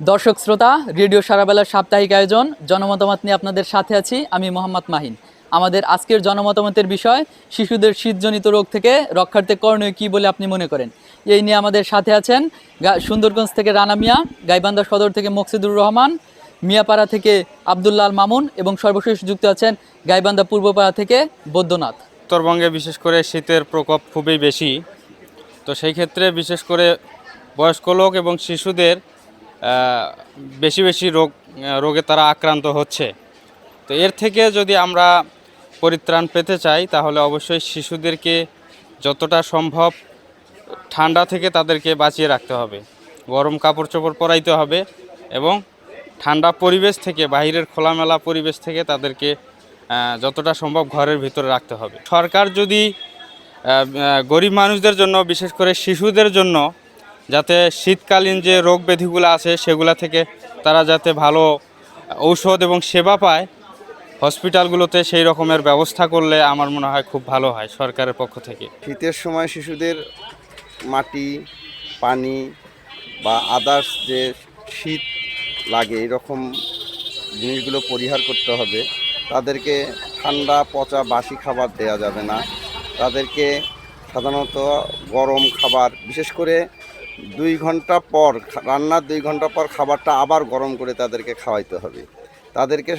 দর্শক শ্রোতা, রেডিও সারাবেলার সাপ্তাহিক আয়োজন, জনমতামত নিয়ে আপনাদের সাথে আছি আমি মোহাম্মদ মাহিন। আমাদের আজকের জনমতামতের বিষয়, শিশুদের শীতজনিত রোগ থেকে রক্ষার্থে করণীয় কী বলে আপনি মনে করেন? এই নিয়ে আমাদের সাথে আছেন সুন্দরগঞ্জ থেকে রানা মিয়া, গাইবান্ধা সদর থেকে মকসিদুর রহমান, মিয়াপাড়া থেকে আবদুল্লাহ মামুন এবং সর্বশেষ যুক্ত আছেন গাইবান্ধা পূর্বপাড়া থেকে বৈদ্যনাথ। উত্তরবঙ্গে বিশেষ করে শীতের প্রকোপ খুবই বেশি। তো সেই ক্ষেত্রে বিশেষ করে বয়স্ক লোক এবং শিশুদের বেশি বেশি রোগ রোগে তারা আক্রান্ত হচ্ছে। তো এর থেকে যদি আমরা পরিত্রাণ পেতে চাই, তাহলে অবশ্যই শিশুদেরকে যতটা সম্ভব ঠান্ডা থেকে তাদেরকে বাঁচিয়ে রাখতে হবে। গরম কাপড় চোপড় পরাইতে হবে এবং ঠান্ডা পরিবেশ থেকে বাইরের খোলামেলা পরিবেশ থেকে তাদেরকে যতটা সম্ভব ঘরের ভিতরে রাখতে হবে। সরকার যদি গরিব মানুষদের জন্য, বিশেষ করে শিশুদের জন্য যাতে শীতকালীন যে রোগ ব্যাধিগুলো আছে সেগুলা থেকে তারা যাতে ভালো ঔষধ এবং সেবা পায়, হসপিটালগুলোতে সেই রকমের ব্যবস্থা করলে আমার মনে হয় খুব ভালো হয় সরকারের পক্ষ থেকে। শীতের সময় শিশুদের মাটি, পানি বা আদার্স যে শীত লাগে, এরকম জিনিসগুলো পরিহার করতে হবে। তাদেরকে ঠান্ডা, পচা, বাসি খাবার দেওয়া যাবে না। তাদেরকে সাধারণত গরম খাবার, বিশেষ করে দুই ঘণ্টা পর রান্নার দুই ঘণ্টা পর খাবারটা আবার গরম করে তাদেরকে খাওয়াইতে হবে। তাদেরকে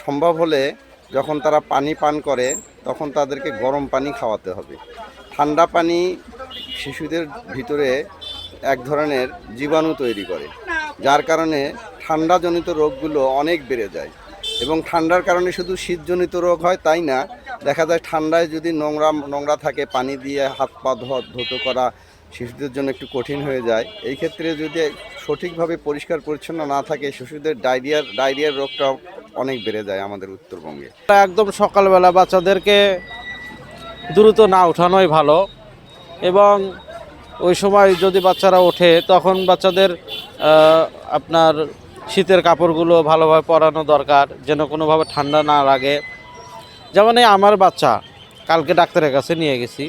সম্ভব হলে যখন তারা পানি পান করে, তখন তাদেরকে গরম পানি খাওয়াতে হবে। ঠান্ডা পানি শিশুদের ভিতরে এক ধরনের জীবাণু তৈরি করে, যার কারণে ঠান্ডাজনিত রোগগুলো অনেক বেড়ে যায়। এবং ঠান্ডার কারণে শুধু শীতজনিত রোগ হয় তাই না? দেখা যায় ঠান্ডায় যদি নোংরা নোংরা থাকে, পানি দিয়ে হাত পা ধোয়া, ধুতো করা শিশুদের জন্য একটু কঠিন হয়ে যায়। এই ক্ষেত্রে যদি সঠিকভাবে পরিষ্কার পরিচ্ছন্ন না থাকে, শিশুদের ডায়রিয়ার ডায়রিয়ার রোগটা অনেক বেড়ে যায় আমাদের উত্তরবঙ্গে। একদম সকালবেলা বাচ্চাদেরকে দ্রুত না ওঠানোই ভালো এবং ওই সময় যদি বাচ্চারা ওঠে, তখন বাচ্চাদের আপনার শীতের কাপড়গুলো ভালোভাবে পরানো দরকার, যেন কোনোভাবে ঠান্ডা না লাগে। যেমন এই আমার বাচ্চা, কালকে ডাক্তারের কাছে নিয়ে গেছি।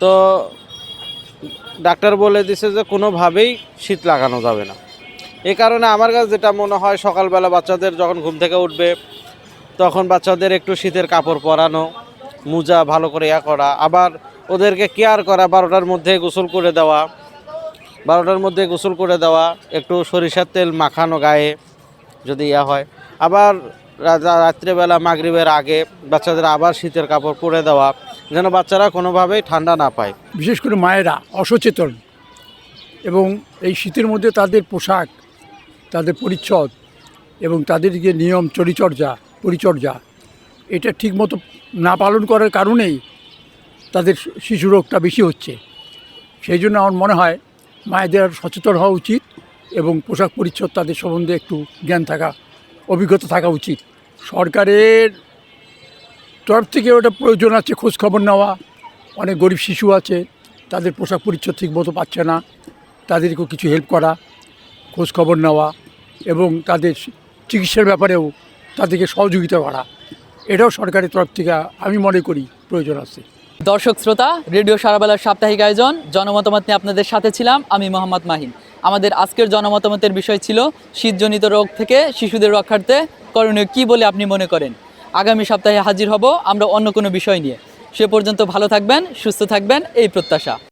তো ডাক্তার বলে দিছে যে কোনোভাবেই শীত লাগানো যাবে না। এই কারণে আমার কাছে যেটা মনে হয়, সকালবেলা বাচ্চাদের যখন ঘুম থেকে উঠবে, তখন বাচ্চাদের একটু শীতের কাপড় পরানো, মোজা ভালো করে ইয়া করা, আবার ওদেরকে কেয়ার করা, বারোটার মধ্যে গোসল করে দেওয়া, বারোটার মধ্যে গোসল করে দেওয়া, একটু সরিষার তেল মাখানো গায়ে যদি ইয়া হয়। আবার রাত্রেবেলা মাগরিবের আগে বাচ্চাদের আবার শীতের কাপড় পরে দেওয়া যেন বাচ্চারা কোনোভাবেই ঠান্ডা না পায়। বিশেষ করে মায়েরা অসচেতন এবং এই শীতের মধ্যে তাদের পোশাক, তাদের পরিচ্ছদ এবং তাদের যে নিয়ম চরিচর্যা, পরিচর্যা, এটা ঠিকমতো না পালন করার কারণেই তাদের শিশু রোগটা বেশি হচ্ছে। সেই জন্য আমার মনে হয় মায়েদের সচেতন হওয়া উচিত এবং পোশাক পরিচ্ছদ তাদের সম্বন্ধে একটু জ্ঞান থাকা, অভিজ্ঞতা থাকা উচিত। সরকারের তরফ থেকে ওটা প্রয়োজন আছে খোঁজ খবর নেওয়া। অনেক গরিব শিশু আছে, তাদের পোশাক পরিচ্ছদ ঠিক মতো পাচ্ছে না। তাদেরকেও কিছু হেল্প করা খোঁজ খবর নেওয়া এবং তাদের চিকিৎসার ব্যাপারেও তাদেরকে সহযোগিতা করা। এটাও সরকারের তরফ থেকে আমি মনে করি প্রয়োজন আছে। দর্শক, শ্রোতা, রেডিও সারাবেলার সাপ্তাহিক আয়োজন, জনমতামত নিয়ে আপনাদের সাথে ছিলাম আমি মোহাম্মদ মাহিন। আমাদের আজকের জনমতামতের বিষয় ছিল, শীতজনিত রোগ থেকে শিশুদের রক্ষার্থে করণীয় কী বলে আপনি মনে করেন? আগামী সপ্তাহে হাজির হব। আমরা অন্য কোনো বিষয় নিয়ে। সে পর্যন্ত ভালো থাকবেন, সুস্থ থাকবেন। এই প্রত্যাশা।